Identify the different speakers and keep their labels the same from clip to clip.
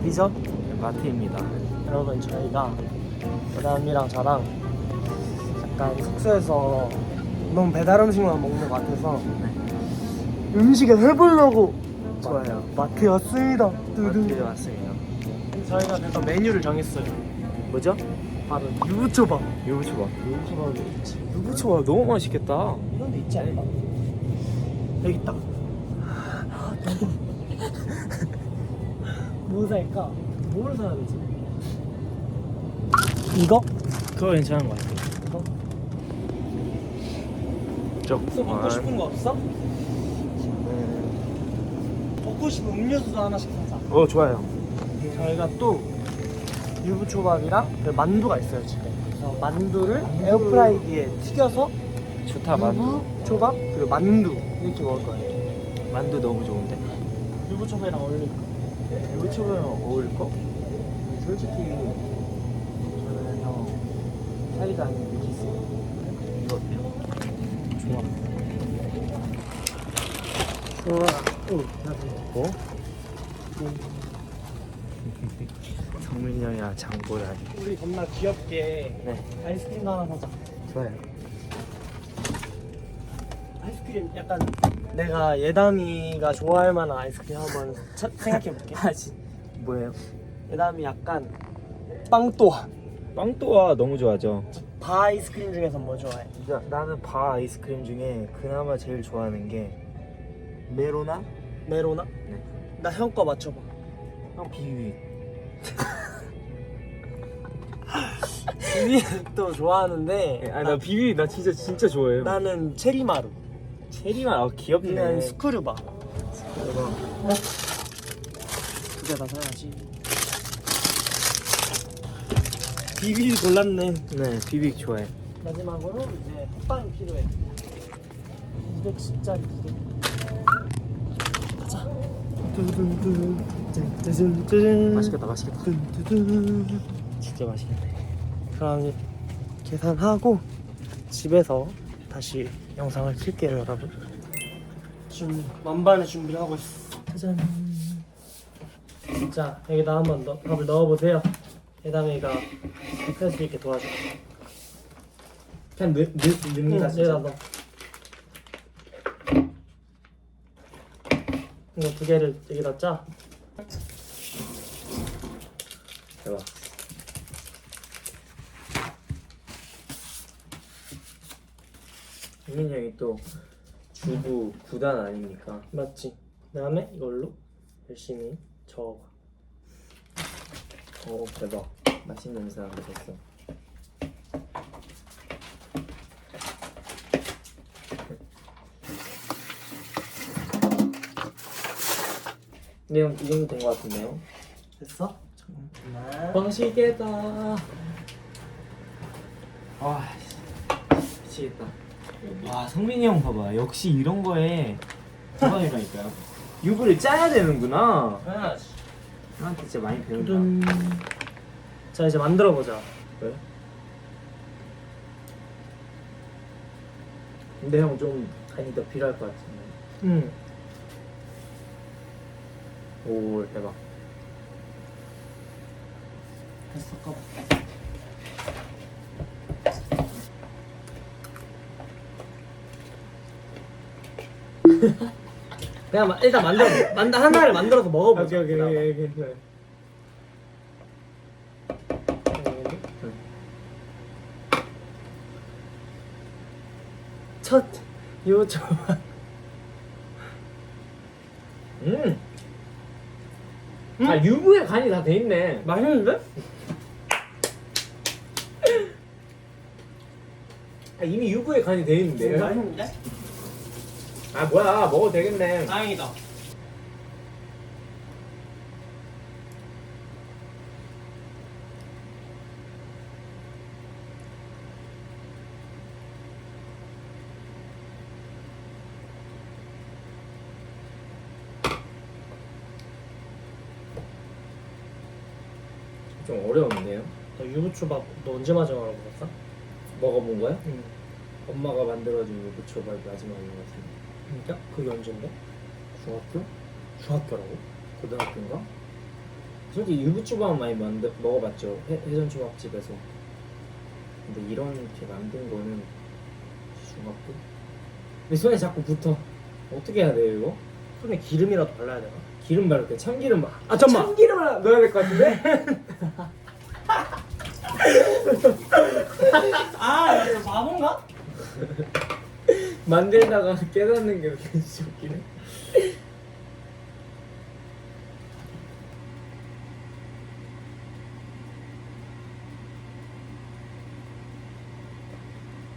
Speaker 1: 어디죠?
Speaker 2: 마트입니다.
Speaker 1: 여러분 저희가 여담이랑 저랑 약간 숙소에서 너무 배달 음식만 먹는 것 같아서 음식을 해보려고
Speaker 2: 좋아요.
Speaker 1: 마트에 왔습니다.
Speaker 2: 마트에. 왔습니다.
Speaker 1: 저희가 그래서 메뉴를 정했어요.
Speaker 2: 뭐죠?
Speaker 1: 바로 유부초밥.
Speaker 2: 유부초밥.
Speaker 1: 유부초밥이 있지.
Speaker 2: 유부초밥 너무 맛있겠다.
Speaker 1: 이런 데 있지 않을까? 여기 있다. 뭐 살까? 뭘 사야 되지? 이거?
Speaker 2: 그거 괜찮은 것 같아.
Speaker 1: 이거?
Speaker 2: 좀.
Speaker 1: 또 먹고 싶은 거 없어? 먹고 싶은 음료수도 하나씩 사자.
Speaker 2: 어 좋아요.
Speaker 1: 저희가 또 유부초밥이랑 그 만두가 있어요 집에. 그래서 만두를 에어프라이기에 튀겨서
Speaker 2: 좋다 만두.
Speaker 1: 유부초밥 그리고 만두 이렇게 먹을 거예요.
Speaker 2: 만두 너무 좋은데.
Speaker 1: 유부초밥이랑 어울릴까?
Speaker 2: 유부초밥이랑 어울릴 거? 솔직히 저는 형 사이다 아닌 미키스. 이거 어때요?
Speaker 1: 좋아. 좋아. 오, 나도.
Speaker 2: 뭐? 성민이 형이랑 장보라니.
Speaker 1: 우리 겁나 귀엽게
Speaker 2: 네.
Speaker 1: 아이스크림도 하나 사자.
Speaker 2: 좋아요.
Speaker 1: 아이스크림 약간 내가 예담이가 좋아할 만한 아이스크림 한번 차- 생각해볼게.
Speaker 2: 하지. 뭐예요?
Speaker 1: 예담이 약간 빵또아.
Speaker 2: 빵또아 너무 좋아하죠.
Speaker 1: 바 아이스크림 중에서 뭐 좋아해?
Speaker 2: 나, 나는 바 아이스크림 중에 그나마 제일 좋아하는 게 메로나?
Speaker 1: 메로나?
Speaker 2: 네.
Speaker 1: 나형 거 맞춰봐.
Speaker 2: 형 비비.
Speaker 1: 비비도 좋아하는데
Speaker 2: 아나 비비 나 진짜 진짜 좋아해요.
Speaker 1: 나는 체리마루.
Speaker 2: 체리만 아 귀엽네.
Speaker 1: 그냥 스크류바.
Speaker 2: 이거
Speaker 1: 두 개 다 사야지. 비비 골랐네.
Speaker 2: 네 비비 좋아해.
Speaker 1: 마지막으로 이제 헛빵이 필요해. 210짜리 두 개. 가자. 두두두. 짜잔 짜잔.
Speaker 2: 맛있겠다 맛있겠다.
Speaker 1: 두두두.
Speaker 2: 진짜 맛있겠네.
Speaker 1: 그럼 이제 계산하고 집에서 다시 영상을 킬게요 여러분. 지금 만반의 준비를 하고 있어. 짜잔. 자 여기다 한번 넣, 밥을 넣어보세요. 예담이가 할수 있게 도와줘.
Speaker 2: 그냥 넣, 넣,
Speaker 1: 응, 여기다 넣어. 이거 두 개를 여기다 짜.
Speaker 2: 대박. 민이 형이 또 주부 구단 아닙니까?
Speaker 1: 맞지? 그다음에 이걸로 열심히 저어봐.
Speaker 2: 오 대박. 맛있는 냄새 나게 됐어. 네, 형, 이 정도 된 것 같은데요?
Speaker 1: 됐어? 잠깐만.
Speaker 2: 맛있겠다. 와, 씨, 미치겠다. 와, 성민이 형 봐봐. 역시 이런 거에 대박이라니까요. 유부를 짜야 되는구나. 형한테 진짜 많이 배운다.
Speaker 1: 자 이제 만들어 보자.
Speaker 2: 왜? 근데 형 좀 간이 더 필요할 것 같은데.
Speaker 1: 응.
Speaker 2: 오, 대박.
Speaker 1: 됐어 꺼봐. 그냥 마- 일단 만들어 만 하나를 만들어서 먹어보자.
Speaker 2: 오케이, 오케이, 오케이, 오케이.
Speaker 1: 그래. 첫 요조
Speaker 2: 음. 아, 유부에 간이 다 돼 있네.
Speaker 1: 맛있는데?
Speaker 2: 아, 이미 유부에 간이 돼 있는데.
Speaker 1: 맛있는데?
Speaker 2: 아, 뭐야. 먹어도 되겠네.
Speaker 1: 다행이다.
Speaker 2: 좀 어려운데요?
Speaker 1: 너 유부초밥 너 언제 마지막으로 먹었어?
Speaker 2: 먹어본 거야?
Speaker 1: 응.
Speaker 2: 엄마가 만들어준 유부초밥 마지막인 것 같은데.
Speaker 1: 진짜? 그게 언제인데?
Speaker 2: 중학교?
Speaker 1: 중학교라고?
Speaker 2: 고등학교인가? 솔직히 유부초밥 많이 만들 먹어봤죠 해, 회전초밥집에서 근데 이렇게 만든 거는 중학교? 내 손에 자꾸 붙어 어떻게 해야 돼요 이거?
Speaker 1: 손에 기름이라도 발라야 되나?
Speaker 2: 기름 바를 때 참기름
Speaker 1: 막아 잠만.
Speaker 2: 참기름을 넣어야 될 것 같은데?
Speaker 1: 아 이거 바본가?
Speaker 2: 만들다가 깨닫는 게 이렇게 웃기네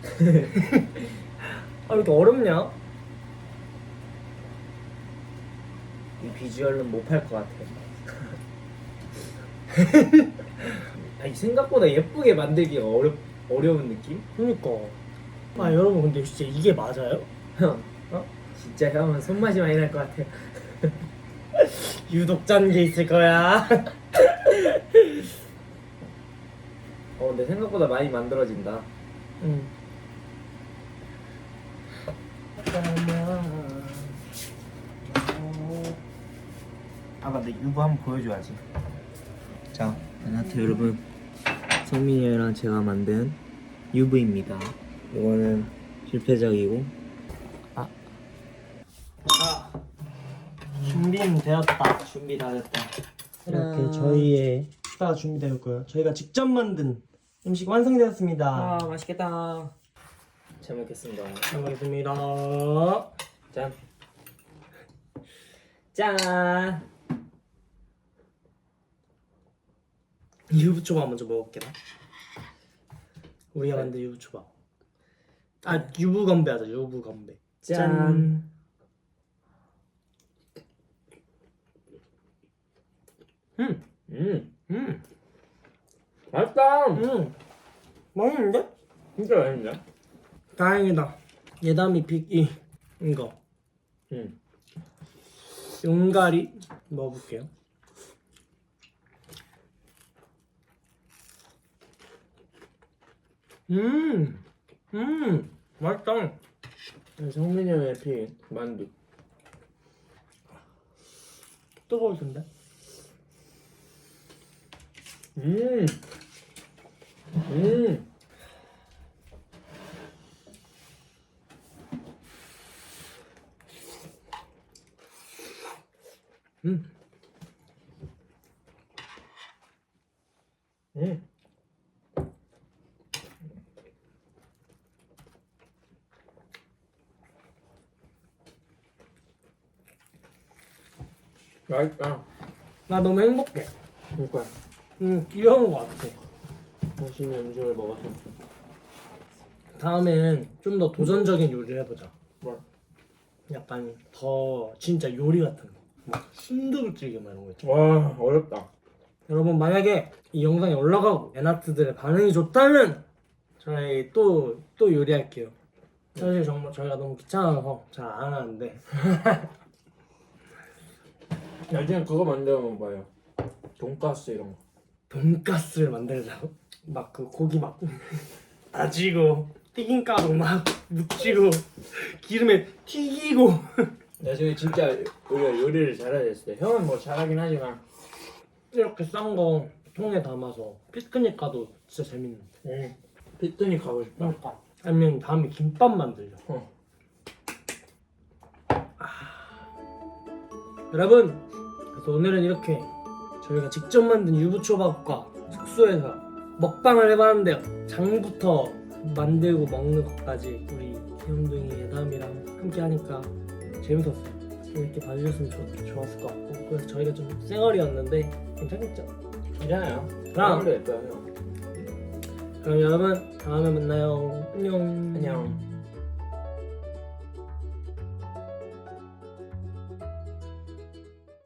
Speaker 1: 아 이렇게 어렵냐?
Speaker 2: 이 비주얼은 못 팔 것 같아 아니 생각보다 예쁘게 만들기가 어렵, 어려운 느낌?
Speaker 1: 그니까. 아 여러분 근데 진짜 이게 맞아요?
Speaker 2: 형 어? 진짜 형은 손맛이 많이 날 것 같아
Speaker 1: 유독 짠 게 있을 거야.
Speaker 2: 어 근데 생각보다 많이 만들어진다
Speaker 1: 응.
Speaker 2: 아 맞다 유부 한번 보여줘야지 자 나한테 여러분 성민이 형이랑 제가 만든 유부입니다 이거는 실패작이고
Speaker 1: 아 준비는 되었다.
Speaker 2: 준비 다 됐다
Speaker 1: 이렇게 저희의 식사가 준비되었고요. 저희가 직접 만든 음식 완성되었습니다.
Speaker 2: 아 맛있겠다 잘 먹겠습니다
Speaker 1: 잘 먹겠습니다.
Speaker 2: 짠 짠!
Speaker 1: 유부초밥 먼저 먹을게 나. 우리가 만든 유부초밥. 아 유부 건배 하자 유부 건배.
Speaker 2: 짠.
Speaker 1: 음,
Speaker 2: 음
Speaker 1: 음,
Speaker 2: 맛있다
Speaker 1: 음. 맛있는데?
Speaker 2: 진짜 맛있네
Speaker 1: 다행이다. 예담이 빅이 이거
Speaker 2: 음.
Speaker 1: 용가리 먹어볼게요. 음, 음, 맛있다.
Speaker 2: 성민이 형의 피 만두
Speaker 1: 뜨거울 텐데.
Speaker 2: 음. 음.
Speaker 1: 음,
Speaker 2: 음. 맛있다.
Speaker 1: 나 너무 행복해.
Speaker 2: 그러니까
Speaker 1: 음, 귀여운 것 같아.
Speaker 2: 맛있는 음식을 먹어서
Speaker 1: 다음엔 좀 더 도전적인 요리를 해보자.
Speaker 2: 뭐
Speaker 1: 약간 더 진짜 요리 같은 거. 막 순두부찌개 막 이런 거 있잖아.
Speaker 2: 와 어렵다.
Speaker 1: 여러분 만약에 이 영상이 올라가고 애나트들의 반응이 좋다면 저희 또 또 요리할게요. 사실 정말 저희가 너무 귀찮아서 잘 안 하는데
Speaker 2: 나중에 그거 만들어 먹어봐요. 돈가스 이런 거.
Speaker 1: 돈가스를 만들자고? 막 그 고기 막 다지고 튀김가루 막 묻히고 기름에 튀기고.
Speaker 2: 나중에 진짜 우리가 요리를 잘해야 됐을 때 형은 뭐 잘하긴 하지만.
Speaker 1: 이렇게 싼 거 통에 담아서 피크닉 가도 진짜 재밌는데.
Speaker 2: 음, 피크닉 가고 싶다.
Speaker 1: 그러니까. 아니면 다음에 김밥 만들자
Speaker 2: 어.
Speaker 1: 여러분 그래서 오늘은 이렇게 저희가 직접 만든 유부초밥과 숙소에서 먹방을 해봤는데요 장부터 만들고 먹는 것까지 우리 귀염둥이 예담이랑 함께 하니까 재밌었어요 재밌게 봐주셨으면 좋, 좋았을 것 같고 그래서 저희가 좀 쌩얼이었는데 괜찮겠죠?
Speaker 2: 괜찮아요.
Speaker 1: 그럼. 그럼 여러분 다음에 만나요 안녕
Speaker 2: 안녕.